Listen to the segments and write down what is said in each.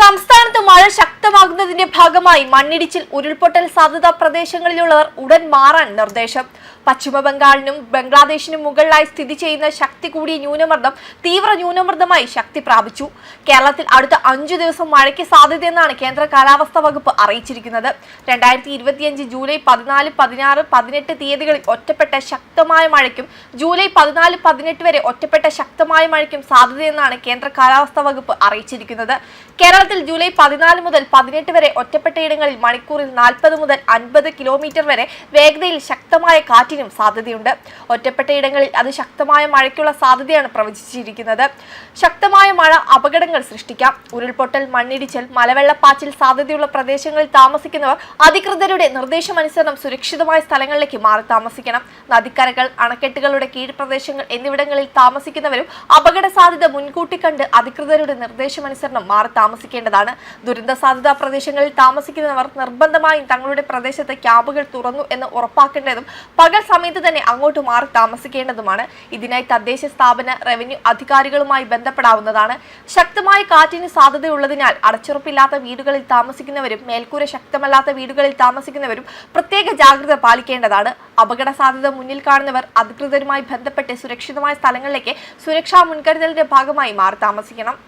സംസ്ഥാനത്ത് മഴ ശക്തമാകുന്നതിന്റെ ഭാഗമായി മണ്ണിടിച്ചിൽ ഉരുൾപൊട്ടൽ സാധ്യതാ പ്രദേശങ്ങളിലുള്ളവർ ഉടൻ മാറാൻ നിർദ്ദേശം. പശ്ചിമ ബംഗാളിനും ബംഗ്ലാദേശിനും മുകളിലായി സ്ഥിതി ചെയ്യുന്ന ശക്തി കൂടിയ ന്യൂനമർദ്ദം തീവ്ര ന്യൂനമർദ്ദമായി ശക്തി പ്രാപിച്ചു. കേരളത്തിൽ അടുത്ത അഞ്ചു ദിവസം മഴയ്ക്ക് സാധ്യതയെന്നാണ് കേന്ദ്ര കാലാവസ്ഥാ വകുപ്പ് അറിയിച്ചിരിക്കുന്നത്. രണ്ടായിരത്തി ഇരുപത്തിയഞ്ച് ജൂലൈ പതിനാല് പതിനാറ് പതിനെട്ട് തീയതികളിൽ ഒറ്റപ്പെട്ട ശക്തമായ മഴയ്ക്കും ജൂലൈ പതിനാല് പതിനെട്ട് വരെ ഒറ്റപ്പെട്ട ശക്തമായ മഴയ്ക്കും സാധ്യതയെന്നാണ് കേന്ദ്ര കാലാവസ്ഥാ വകുപ്പ് അറിയിച്ചിരിക്കുന്നത്. കേരളത്തിൽ ജൂലൈ പതിനാല് മുതൽ പതിനെട്ട് വരെ ഒറ്റപ്പെട്ട ഇടങ്ങളിൽ മണിക്കൂറിൽ നാൽപ്പത് മുതൽ അൻപത് കിലോമീറ്റർ വരെ വേഗതയിൽ ശക്തമായ കാറ്റിനും സാധ്യതയുണ്ട്. ഒറ്റപ്പെട്ട ഇടങ്ങളിൽ അത് ശക്തമായ മഴയ്ക്കുള്ള സാധ്യതയാണ് പ്രവചിച്ചിരിക്കുന്നത്. ശക്തമായ മഴ അപകടങ്ങൾ സൃഷ്ടിക്കാം. ഉരുൾപൊട്ടൽ മണ്ണിടിച്ചൽ മലവെള്ളപ്പാച്ചിൽ സാധ്യതയുള്ള പ്രദേശങ്ങളിൽ താമസിക്കുന്നവർ അധികൃതരുടെ നിർദ്ദേശമനുസരണം സുരക്ഷിതമായ സ്ഥലങ്ങളിലേക്ക് മാറി താമസിക്കണം. നദിക്കരകൾ അണക്കെട്ടുകളുടെ കീഴ്പ്രദേശങ്ങൾ എന്നിവിടങ്ങളിൽ താമസിക്കുന്നവരും അപകട സാധ്യത മുൻകൂട്ടി കണ്ട് അധികൃതരുടെ നിർദ്ദേശമനുസരണം മാറി താമസിക്കേണ്ടതാണ്. ദുരന്ത സാധ്യതാ പ്രദേശങ്ങളിൽ താമസിക്കുന്നവർ നിർബന്ധമായും തങ്ങളുടെ പ്രദേശത്ത് ക്യാമ്പുകൾ തുറന്നു എന്ന് ഉറപ്പാക്കേണ്ടതും പകൽ സമയത്ത് തന്നെ അങ്ങോട്ട് മാറി താമസിക്കേണ്ടതുമാണ്. ഇതിനായി തദ്ദേശ സ്ഥാപന റവന്യൂ അധികാരികളുമായി ബന്ധപ്പെടാവുന്നതാണ്. ശക്തമായ കാറ്റിന് സാധ്യതയുള്ളതിനാൽ അടച്ചുറപ്പില്ലാത്ത വീടുകളിൽ താമസിക്കുന്നവരും മേൽക്കൂര ശക്തമല്ലാത്ത വീടുകളിൽ താമസിക്കുന്നവരും പ്രത്യേക ജാഗ്രത പാലിക്കേണ്ടതാണ്. അപകട സാധ്യത മുന്നിൽ കാണുന്നവർ അധികൃതരുമായി ബന്ധപ്പെട്ട് സുരക്ഷിതമായ സ്ഥലങ്ങളിലേക്ക് സുരക്ഷാ മുൻകരുതലിന്റെ ഭാഗമായി മാറി താമസിക്കണം.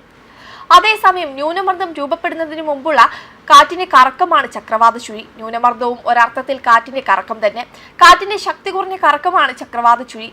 അതേസമയം ന്യൂനമർദ്ദം രൂപപ്പെടുന്നതിന് മുമ്പുള്ള കാറ്റിന്റെ കറക്കമാണ് ചക്രവാത ചുഴി. ന്യൂനമർദ്ദവും ഒരർത്ഥത്തിൽ കാറ്റിന്റെ കറക്കം തന്നെ. കാറ്റിന്റെ ശക്തി കുറഞ്ഞ കറക്കമാണ് ചക്രവാത ചുഴി.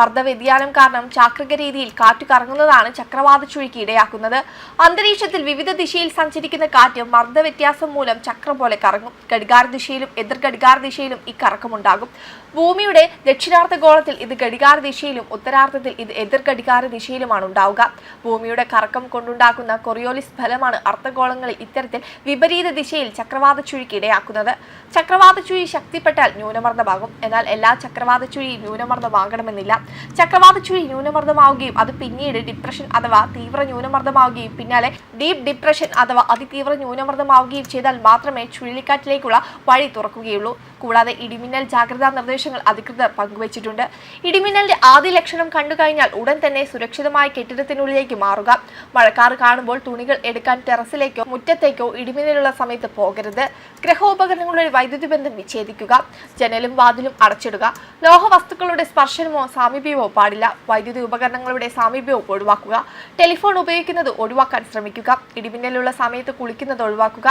മർദ്ദവ്യതിയാനം കാരണം ചാക്രിക രീതിയിൽ കാറ്റ് കറങ്ങുന്നതാണ് ചക്രവാത ചുഴിക്ക് ഇടയാക്കുന്നത് അന്തരീക്ഷത്തിൽ വിവിധ ദിശയിൽ സഞ്ചരിക്കുന്ന കാറ്റ് മർദ്ദവ്യത്യാസം മൂലം ചക്രം പോലെ കറങ്ങും. ഘടികാര ദിശയിലും എതിർ ഘടികാര ദിശയിലും ഈ കറക്കമുണ്ടാകും. ഭൂമിയുടെ ദക്ഷിണാർത്ഥ ഗോളത്തിൽ ഇത് ഘടികാര ദിശയിലും ഉത്തരാർത്ഥത്തിൽ ഇത് എതിർ ഘടികാര ദിശയിലുമാണ് ഉണ്ടാവുക. ഭൂമിയുടെ കറക്കം കൊണ്ടുണ്ടാക്കുന്ന കൊറിയോലിസ് ഫലമാണ് അർത്ഥഗോളങ്ങളിൽ ഇത്തരത്തിൽ വിപരീത ദിശയിൽ ചക്രവാത ചുഴിക്ക് ഇടയാക്കുന്നത് ചക്രവാത ചുഴി ശക്തിപ്പെട്ടാൽ ന്യൂനമർദ്ദമാകും. എന്നാൽ എല്ലാ ചക്രവാത ചുഴി ന്യൂനമർദ്ദമാകണമെന്നില്ല. ചക്രവാത ചുഴി ന്യൂനമർദ്ദമാവുകയും അത് പിന്നീട് ഡിപ്രഷൻ അഥവാ തീവ്ര ന്യൂനമർദ്ദമാവുകയും പിന്നാലെ ഡീപ് ഡിപ്രഷൻ അഥവാ അതിതീവ്ര ന്യൂനമർദ്ദമാവുകയും ചെയ്താൽ മാത്രമേ ചുഴലിക്കാറ്റിലേക്കുള്ള വഴി തുറക്കുകയുള്ളൂ. കൂടാതെ ഇടിമിന്നൽ ജാഗ്രതാ നിർദ്ദേശങ്ങൾ അധികൃതർ പങ്കുവച്ചിട്ടുണ്ട്. ഇടിമിന്നലിന്റെ ആദ്യ ലക്ഷണം കണ്ടു കഴിഞ്ഞാൽ ഉടൻ തന്നെ സുരക്ഷിതമായ കെട്ടിടത്തിനുള്ളിലേക്ക് മാറുക. മഴക്കാറ് കാണുമ്പോൾ തുണികൾ എടുക്കാൻ ടെറസിലേക്കോ മുറ്റത്തേക്കോ ഇടിമിന്നലുള്ള സമയത്ത് പോകരുത്. ഗ്രഹോപകരണങ്ങളുടെ വൈദ്യുതി ബന്ധം വിച്ഛേദിക്കുക. ജനലും വാതിലും അടച്ചിടുക. ലോഹവസ്തുക്കളുടെ സ്പർശനമോ സാമീപ്യമോ പാടില്ല. വൈദ്യുതി ഉപകരണങ്ങളുടെ സാമീപ്യവും ഒഴിവാക്കുക. ടെലിഫോൺ ഉപയോഗിക്കുന്നത് ഒഴിവാക്കാൻ ശ്രമിക്കുക. ഇടിമിന്നലുള്ള സമയത്ത് കുളിക്കുന്നത് ഒഴിവാക്കുക.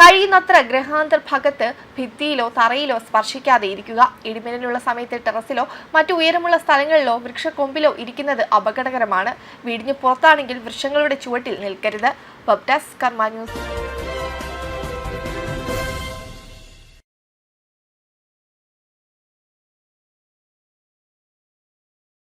കഴിയുന്നത്ര ഗ്രഹാന്തർ ഭാഗത്ത് ഭിത്തിയിലോ തറയിലോ സ്പർശിക്കാതെ ഇരിക്കുക. ഇടിമിന്നലുള്ള സമയത്ത് ടെറസിലോ മറ്റു ഉയരമുള്ള സ്ഥലങ്ങളിലോ വൃക്ഷക്കൊമ്പിലോ ഇരിക്കുന്നത് അപകടകരമാണ്. വീടിന് പുറത്താണെങ്കിൽ വൃക്ഷങ്ങളുടെ ചുവട്ടിൽ നിൽക്കരുത്. വെബ് കർമ്മ ന്യൂസ്